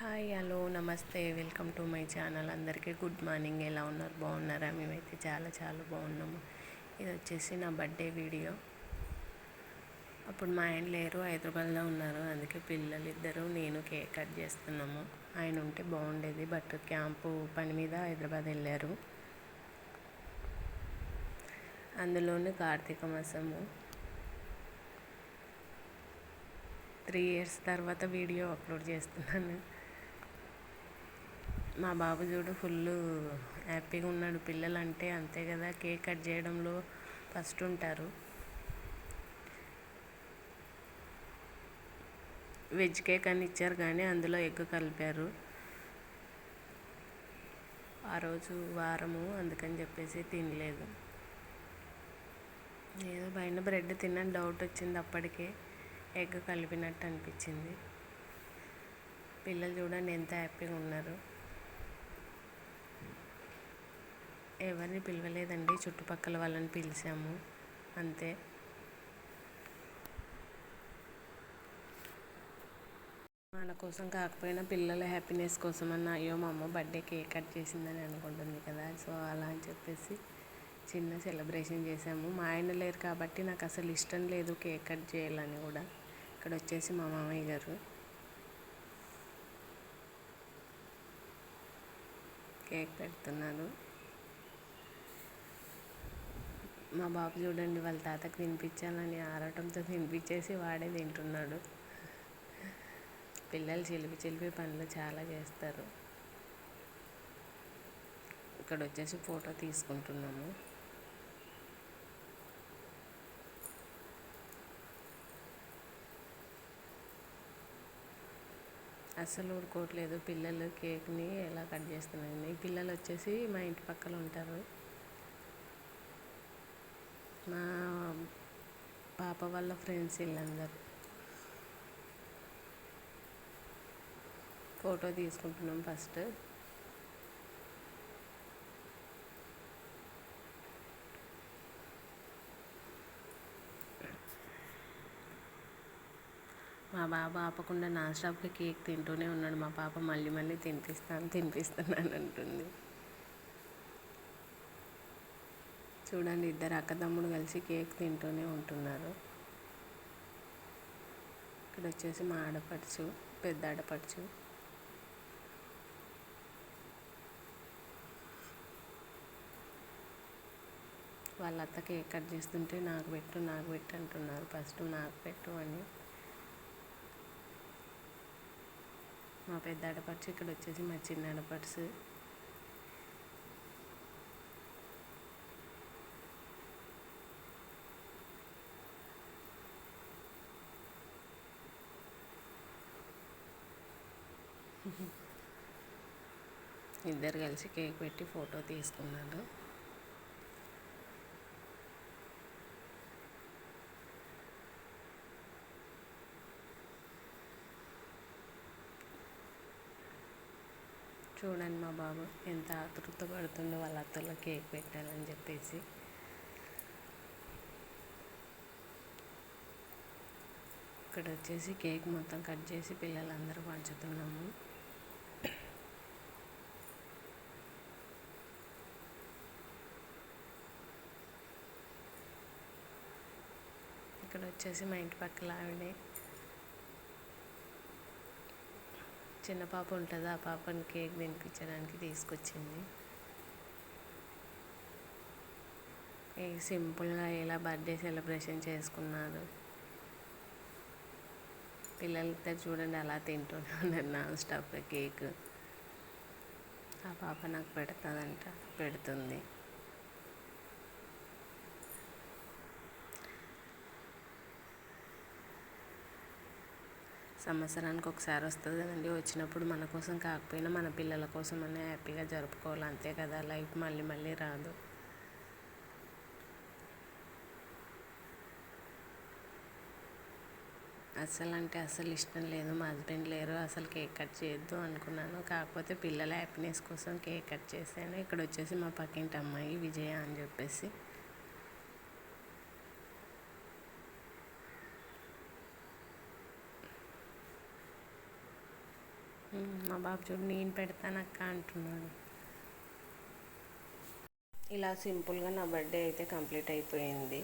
Hi hello నమస్తే welcome to my channel. అందరికీ good morning. ఎలా ఉన్నారు? బాగున్నారా? మేమైతే చాలా చాలా బాగున్నాము. ఇది వచ్చేసి నా బర్త్డే వీడియో. అప్పుడు మా ఆయన లేరు హైదరాబాద్లో ఉన్నారు. అందుకే పిల్లలు ఇద్దరు నేను కేక్ కట్ చేస్తున్నాము. ఆయన ఉంటే బాగుండేది బట్ క్యాంపు పని మీద హైదరాబాద్ వెళ్ళారు. అందులోనే కార్తీక మాసము. త్రీ ఇయర్స్ తర్వాత వీడియో అప్లోడ్ చేస్తున్నాను. మా బాబు చూడు ఫుల్ హ్యాపీగా ఉన్నాడు. పిల్లలు అంటే అంతే కదా కేక్ కట్ చేయడంలో ఫస్ట్ ఉంటారు. వెజ్ కేక్ అని ఇచ్చారు కానీ అందులో ఎగ్ కలిపారు. ఆ రోజు వారము అందుకని చెప్పేసి తినలేదు. ఏదో పైన బ్రెడ్ తిన్నాను డౌట్ వచ్చింది అప్పటికే. ఎగ్ కలిపినట్టు అనిపించింది. పిల్లలు చూడండి ఎంత హ్యాపీగా ఉన్నారు. ఎవరిని పిలవలేదండి. చుట్టుపక్కల వాళ్ళని పిలిచాము. అంతే. మన కోసం కాకపోయినా పిల్లల హ్యాపీనెస్ కోసం అన్న అయ్యో మా అమ్మ బర్త్డే కేక్ కట్ చేసిందని అనుకుంటుంది కదా. సో అలా అని చెప్పేసి చిన్న సెలబ్రేషన్ చేసాము మా ఆయన లేరు కాబట్టి నాకు అసలు ఇష్టం లేదు కేక్ కట్ చేయాలని కూడా. ఇక్కడ వచ్చేసి మా మామయ్య గారు. కేక్ పెడుతున్నారు. మా బాబు చూడండి వాళ్ళ తాతకు తినిపించాలని ఆరాటంతో తినిపించేసి వాడే తింటున్నాడు. పిల్లలు చిలిపి చిలిపి పనులు చాలా చేస్తారు. ఇక్కడ వచ్చేసి ఫోటో తీసుకుంటున్నాము. అస్సలు ఊరుకోవట్లేదు పిల్లలు కేక్ని ఎలా కట్ చేస్తున్నాను పిల్లలు వచ్చేసి మా ఇంటి పక్కన ఉంటారు. మా పాప వాళ్ళ ఫ్రెండ్స్ వీళ్ళందరూ ఫోటో తీసుకుంటున్నాం ఫస్ట్ మా బాబు ఆపకుండా నాన్ స్టాప్గా కేక్ తింటూనే ఉన్నాడు. మా పాప మళ్ళీ మళ్ళీ తినిపిస్తాను తినిపిస్తున్నాను అంటుంది. చూడండి ఇద్దరు అక్కదమ్ముడు కలిసి కేక్ తింటూనే ఉంటున్నారు. ఇక్కడ వచ్చేసి మా ఆడపడుచు పెద్ద ఆడపడుచు. వాళ్ళ అత్త కేక్ కట్ చేస్తుంటే నాకు పెట్టు నాకు పెట్టు అంటున్నారు. ఫస్ట్ నాకు పెట్టు అని. మా పెద్ద ఆడపడుచు ఇక్కడ వచ్చేసి మా చిన్న ఆడపడుచు. ఇద్దరు కలిసి కేక్ పెట్టి ఫోటో తీసుకున్నారు చూడండి మా బాబు ఎంత ఆతృత పడుతుందో వాళ్ళ అత్తలో కేక్ పెట్టాలని చెప్పేసి. ఇక్కడ వచ్చేసి కేక్ మొత్తం కట్ చేసి పిల్లలందరూ పంచుతున్నాము. ఇక్కడ వచ్చేసి మా ఇంటి పక్కల ఆవిడే. చిన్న పాప ఉంటుంది ఆ పాపని కేక్ తినిపించడానికి తీసుకొచ్చింది. సింపుల్గా ఎలా బర్త్డే సెలబ్రేషన్ చేసుకున్నారు పిల్లలిద్దరు చూడండి అలా తింటూనే ఉన్నారు నాన్ స్టాప్గా కేక్. ఆ పాప నాకు పెడతాదంట పెడుతుంది. సంవత్సరానికి ఒకసారి వస్తుంది కదండి. వచ్చినప్పుడు మన కోసం కాకపోయినా మన పిల్లల కోసం అనే హ్యాపీగా జరుపుకోవాలి. అంతే కదా లైఫ్ మళ్ళీ మళ్ళీ రాదు. అసలు అంటే అస్సలు ఇష్టం లేదు. మా హస్బెండ్ లేరు అసలు కేక్ కట్ చేయొద్దు అనుకున్నాను. కాకపోతే పిల్లల హ్యాపీనెస్ కోసం కేక్ కట్ చేశాను. ఇక్కడ వచ్చేసి మా పక్కింటి అమ్మాయి విజయ అని చెప్పేసి మా బాబు చూడు నేను పెడతానక్క అంటున్నాడు. ఇలా సింపుల్గా నా బర్త్డే అయితే కంప్లీట్ అయిపోయింది.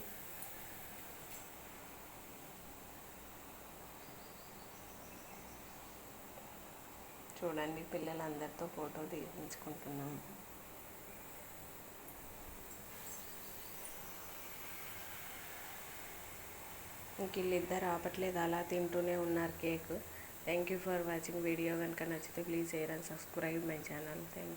చూడండి పిల్లలందరితో ఫోటో తీయించుకుంటున్నాం. ఇంక వీళ్ళిద్దరు ఆపట్లేదు అలా తింటూనే ఉన్నారు cake. Thank you for watching video కనుక నచ్చితే please share and subscribe my channel thank